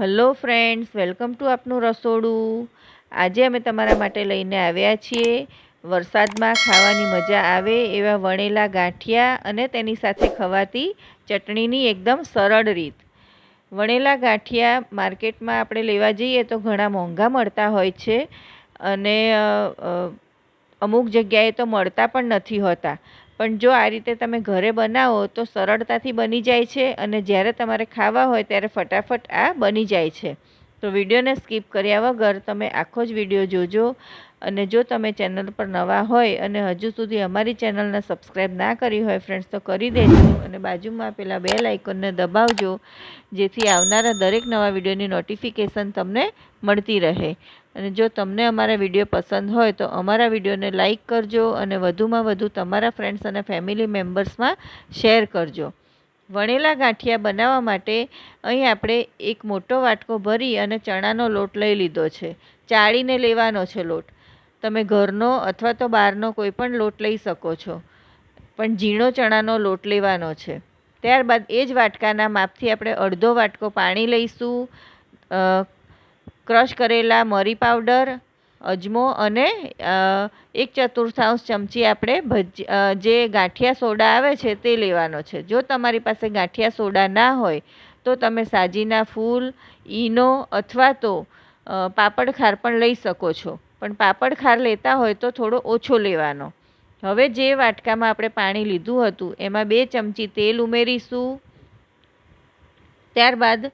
Hello friends, welcome to આપનું રસોડું. આજે અમે તમારા માટે લઈને આવ્યા છીએ. વરસાદમાં ખાવાની મજા આવે એવા વણેલા ગાંઠિયા અને તેની સાથે ખવાતી ચટણીની એકદમ સરળ રીત. વણેલા ગાંઠિયા માર્કેટમાં આપણે લેવા જઈએ તો ઘણા મોંઘા મળતા હોય છે અને અમુક જગ્યાએ તો મળતા પણ નથી હોતા. પણ જો આ રીતે તમે ઘરે બનાવો તો સરળતાથી બની જાય છે અને જ્યારે તમારે ખાવા હોય ત્યારે ફટાફટ આ બની જાય છે. તો વિડીયોને સ્કીપ કર્યા વગર તમે આખો જ વીડિયો જોજો અને જો તમે ચેનલ પર નવા હોય અને હજુ સુધી અમારી ચેનલને સબસ્ક્રાઈબ ના કરી હોય ફ્રેન્ડ્સ, તો કરી દેજો અને બાજુમાં પેલા બે લાઇકોનને દબાવજો જેથી આવનારા દરેક નવા વિડીયોની નોટિફિકેશન તમને મળતી રહે. અને જો તમને અમારા વીડિયો પસંદ હોય તો અમારા વિડીયોને લાઈક કરજો અને વધુમાં વધુ તમારા ફ્રેન્ડ્સ અને ફેમિલી મેમ્બર્સમાં શેર કરજો. વણેલા ગાંઠિયા બનાવવા માટે અહીં આપણે એક મોટો વાટકો ભરી અને ચણાનો લોટ લઈ લીધો છે. ચાળીને લેવાનો છે લોટ. તમે ઘરનો અથવા તો બહારનો કોઈ પણ લોટ લઈ શકો છો. પણ ઝીણો ચણાનો લોટ લેવાનો છે. ત્યારબાદ એ જ વાટકાના માપથી આપણે અડધો વાટકો પાણી લઈશું. ક્રશ કરેલા મરી પાવડર, અજમો અને એક ચતુર્થાંશ ચમચી આપણે ભજ જે ગાંઠિયા સોડા આવે છે તે લેવાનો છે. જો તમારી પાસે ગાંઠિયા સોડા ના હોય, તો તમે સાજીના ફૂલ, ઈનો અથવા તો પાપડ ખાર પણ લઈ શકો છો. પણ પાપડ ખાર લેતા હોય તો થોડો ઓછો લેવાનો. હવે જે વાટકામાં આપણે પાણી લીધું હતું, એમાં બે ચમચી તેલ ઉમેરીશું. ત્યારબાદ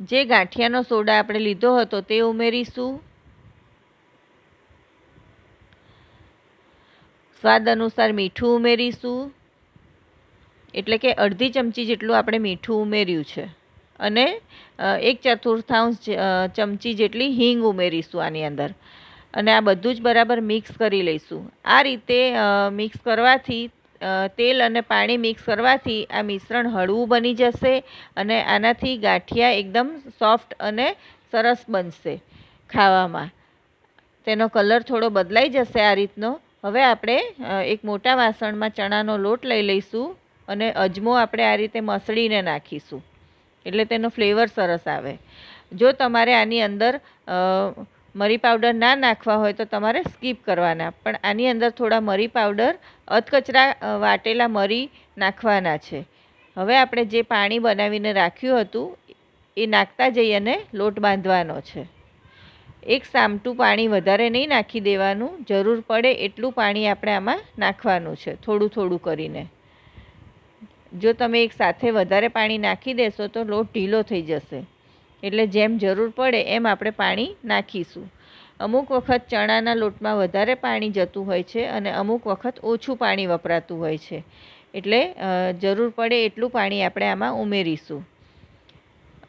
જે ગાંઠિયાનો સોડા આપણે લીધો હતો તે ઉમેરીશું. સ્વાદ અનુસાર મીઠું ઉમેરીશું. એટલે કે અડધી ચમચી જેટલું આપણે મીઠું ઉમેર્યું છે. અને એક ચતુર્થાંશ ચમચી જેટલી હિંગ ઉમેરીશું આની અંદર. અને આ બધું જ બરાબર મિક્સ કરી લઈશું. આ રીતે મિક્સ કરવાથી તેલ અને પાણી મિક્સ કરવાથી આ મિશ્રણ હળવું બની જશે અને આનાથી ગાંઠિયા એકદમ સોફ્ટ અને સરસ બનશે ખાવામાં. તેનો કલર થોડો બદલાઈ જશે આ રીતનો. હવે આપણે એક મોટા વાસણમાં ચણાનો લોટ લઈ લઈશું અને અજમો આપણે આ રીતે મસળીને નાખીશું. એટલે તેનો ફ્લેવર સરસ આવે. જો તમારે આની અંદર મરી પાવડર ના નાખવા હોય તો તમારે સ્કીપ કરવાના. પણ આની અંદર થોડા મરી પાવડર અધકચરા વાટેલા મરી નાખવાના છે. હવે આપણે જે પાણી બનાવીને રાખ્યું હતું, એ નાખતા જઈ અને લોટ બાંધવાનો છે. એક સામટું પાણી વધારે નહીં નાખી દેવાનું. જરૂર પડે એટલું પાણી આપણે આમાં નાખવાનું છે, થોડું થોડું કરીને. જો તમે એક સાથે વધારે પાણી નાખી દેશો તો લોટ ઢીલો થઈ જશે. એટલે જેમ જરૂર પડે એમ આપણે પાણી નાખીશું. અમુક વખત ચણાના લોટમાં વધારે પાણી જતું હોય છે અને અમુક વખત ઓછું પાણી વપરાતું હોય છે. એટલે જરૂર પડે એટલું પાણી આપણે આમાં ઉમેરીશું.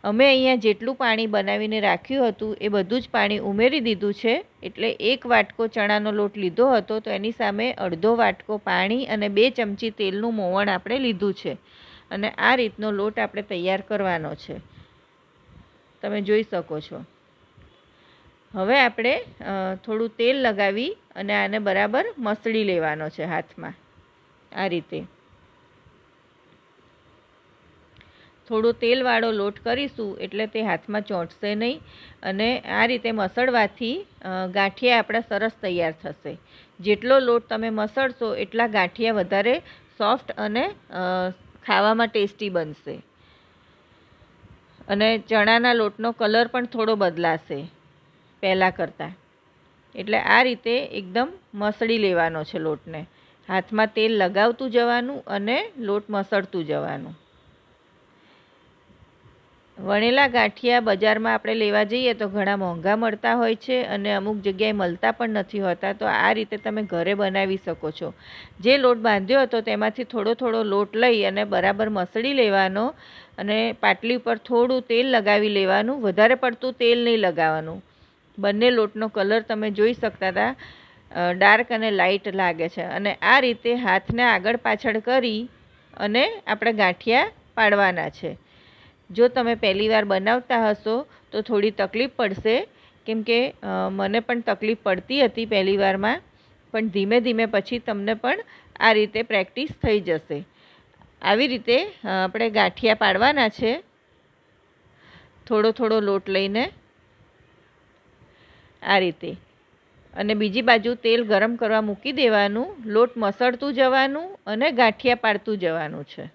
અમે અહીંયા જેટલું પાણી બનાવીને રાખ્યું હતું એ બધું જ પાણી ઉમેરી દીધું છે. એટલે એક વાટકો ચણાનો લોટ લીધો હતો તો એની સામે અડધો વાટકો પાણી અને બે ચમચી તેલનું મોવણ આપણે લીધું છે. અને આ રીતનો લોટ આપણે તૈયાર કરવાનો છે. તમે જોઈ શકો છો. હવે આપણે થોડું તેલ લગાવી અને આને બરાબર મસળી લેવાનો છે હાથમાં, આ રીતે. થોડો તેલવાળો લોટ કરીશું એટલે તે હાથમાં ચોંટશે નહીં અને આ રીતે મસળવાથી ગાંઠિયા આપણા સરસ તૈયાર થશે. જેટલો લોટ તમે મસળશો એટલા ગાંઠિયા વધારે સોફ્ટ અને ખાવામાં ટેસ્ટી બનશે. અને ચણાના લોટનો કલર પણ થોડો બદલાશે પહેલાં કરતાં. એટલે આ રીતે એકદમ મસળી લેવાનો છે લોટને. હાથમાં તેલ લગાવતું જવાનું અને લોટ મસળતું જવાનું. વણેલા ગાંઠિયા બજારમાં આપણે લેવા જઈએ તો ઘણા મોંઘા મળતા હોય છે અને અમુક જગ્યાએ મળતા પણ નથી હોતા. તો આ રીતે તમે ઘરે બનાવી શકો છો. જે લોટ બાંધ્યો હતો તેમાંથી થોડો થોડો લોટ લઈ અને બરાબર મસળી લેવાનો અને પાટલી ઉપર થોડું તેલ લગાવી લેવાનું. વધારે પડતું તેલ નહીં લગાવવાનું. બંને લોટનો કલર તમે જોઈ શકતા હતા. ડાર્ક અને લાઇટ લાગે છે. અને આ રીતે હાથને આગળ પાછળ કરી અને આપણે ગાંઠિયા પાડવાના છે. જો તમે પહેલી વાર બનાવતા હશો, તો થોડી તકલીફ પડશે. કેમ કે મને પણ તકલીફ પડતી હતી પહેલી વારમાં પણ ધીમે ધીમે પછી તમને પણ આ રીતે પ્રેક્ટિસ થઈ જશે. આવી રીતે આપણે ગાંઠિયા પાડવાના છે. થોડો થોડો લોટ લઈને. આ રીતે. અને બીજી બાજુ તેલ ગરમ કરવા મૂકી દેવાનું, લોટ મસળતું જવાનું અને ગાંઠિયા પાડતું જવાનું છે.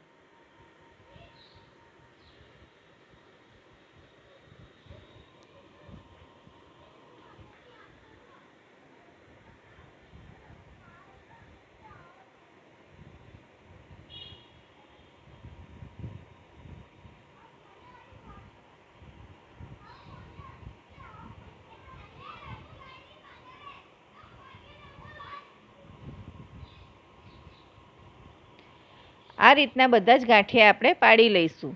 આ રીતના બધા જ ગાંઠિયા આપણે પાડી લઈશું.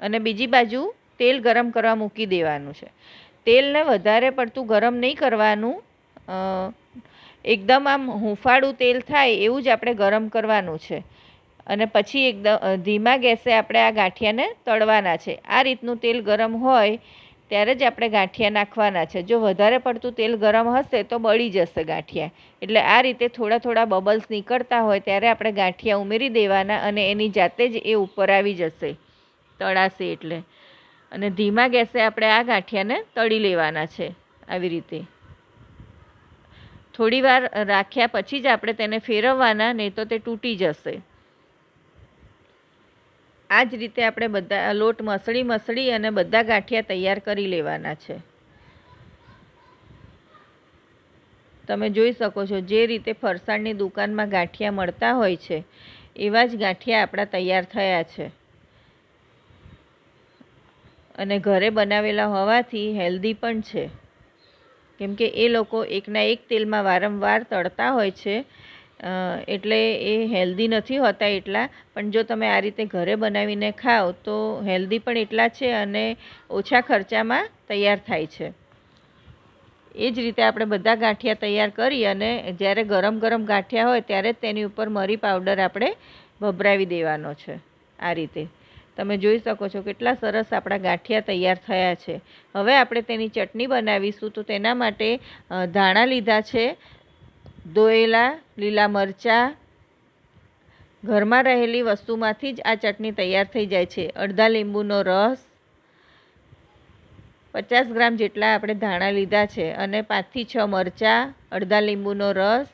અને બીજી બાજુ તેલ ગરમ કરવા મૂકી દેવાનું છે. તેલને વધારે પડતું ગરમ નહીં કરવાનું. એકદમ આમ હુંફાળું તેલ થાય એવું જ આપણે ગરમ કરવાનું છે. અને પછી એકદમ ધીમા ગેસે આપણે આ ગાંઠિયાને તળવાના છે. આ રીતનું તેલ ગરમ હોય ત્યારે જ આપણે ગાંઠિયા નાખવાના છે. જો વધારે પડતું તેલ ગરમ હશે તો બળી જશે ગાંઠિયા. એટલે આ રીતે થોડા થોડા બબલ્સ નીકળતા હોય ત્યારે આપણે ગાંઠિયા ઉમેરી દેવાના અને એની જાતે જ એ ઉપર આવી જશે. તળાશે એટલે. અને ધીમા ગેસે આપણે આ ગાંઠિયાને તળી લેવાના છે આવી રીતે. થોડી વાર રાખ્યા પછી જ આપણે તેને ફેરવવાના, નહીં તો તે તૂટી જશે. આ જ રીતે આપણે બધા લોટ મસળી મસળી અને બધા ગાંઠિયા તૈયાર કરી લેવાના છે. તમે જોઈ શકો છો જે રીતે ફરસાણની દુકાનમાં ગાંઠિયા મળતા હોય છે, એવા જ ગાંઠિયા આપણા તૈયાર થયા છે. અને ઘરે બનાવેલા હોવાથી હેલ્ધી પણ છે. કેમ કે એ લોકો એકના એક તેલમાં વારંવાર તળતા હોય છે એટલે એ હેલ્ધી નથી હોતા એટલા, પણ જો તમે આ રીતે ઘરે બનાવીને ખાઓ, તો હેલ્ધી પણ એટલા છે અને ઓછા ખર્ચામાં તૈયાર થાય છે. એ જ રીતે આપણે બધા ગાંઠિયા તૈયાર કરી અને જ્યારે ગરમ ગરમ ગાંઠિયા હોય, ત્યારે જ તેની ઉપર મરી પાવડર આપણે ભભરાવી દેવાનો છે, આ રીતે. તમે જોઈ શકો છો કેટલા સરસ આપણા ગાંઠિયા તૈયાર થયા છે. હવે આપણે તેની ચટણી બનાવીશું, તો તેના માટે ધાણા લીધા છે ધોયેલા લીલા મરચાં. ઘરમાં રહેલી વસ્તુમાંથી જ આ ચટણી તૈયાર થઈ જાય છે. અડધા લીંબુનો રસ. પચાસ ગ્રામ જેટલા આપણે ધાણા લીધા છે અને પાંચથી છ મરચાં, અડધા લીંબુનો રસ.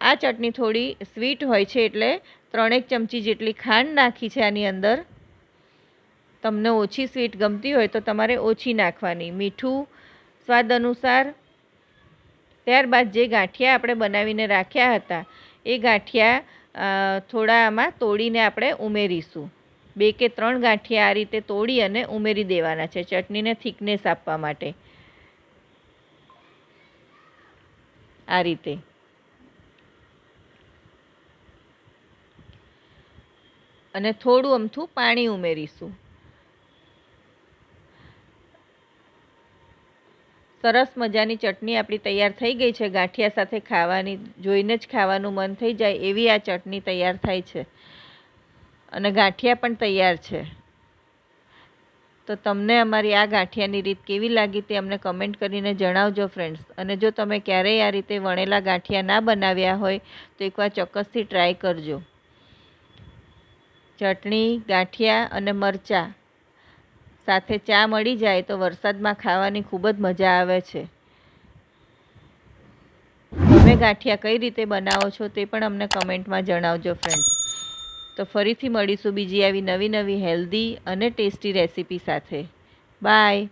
આ ચટણી થોડી સ્વીટ હોય છે એટલે ત્રણેક ચમચી જેટલી ખાંડ નાખી છે આની અંદર. તમને ઓછી સ્વીટ ગમતી હોય તો તમારે ઓછી નાખવાની. મીઠું, સ્વાદ અનુસાર ત્યારબાદ જે ગાંઠિયા આપણે બનાવીને રાખ્યા હતા, એ ગાંઠિયા થોડા આમાં તોડીને આપણે ઉમેરીશું. બે કે ત્રણ ગાંઠિયા આ રીતે તોડી અને ઉમેરી દેવાના છે ચટણીને થિકનેસ આપવા માટે. આ રીતે. અને થોડું અમથું પાણી ઉમેરીશું. સરસ મજાની ચટણી આપણી તૈયાર થઈ ગઈ છે. ગાંઠિયા સાથે ખાવાની, જોઈને જ ખાવાનું મન થઈ જાય એવી આ ચટણી તૈયાર થાય છે. અને ગાંઠિયા પણ તૈયાર છે. તો તમને અમારી આ ગાંઠિયાની રીત કેવી લાગી તે અમને કમેન્ટ કરીને જણાવજો ફ્રેન્ડ્સ અને જો તમે ક્યારેય આ રીતે વણેલા ગાંઠિયા ના બનાવ્યા હોય, તો એકવાર ચોક્કસથી ટ્રાય કરજો. ચટણી, ગાંઠિયા અને મરચાં સાથે ચા મળી જાય તો વરસાદમાં ખાવાની ખૂબ જ મજા આવે છે. તમે ગાંઠિયા કઈ રીતે બનાવો છો તે પણ અમને કમેન્ટમાં જણાવજો ફ્રેન્ડ્સ તો ફરીથી મળીશું બીજી આવી નવી નવી હેલ્ધી અને ટેસ્ટી રેસીપી સાથે. બાય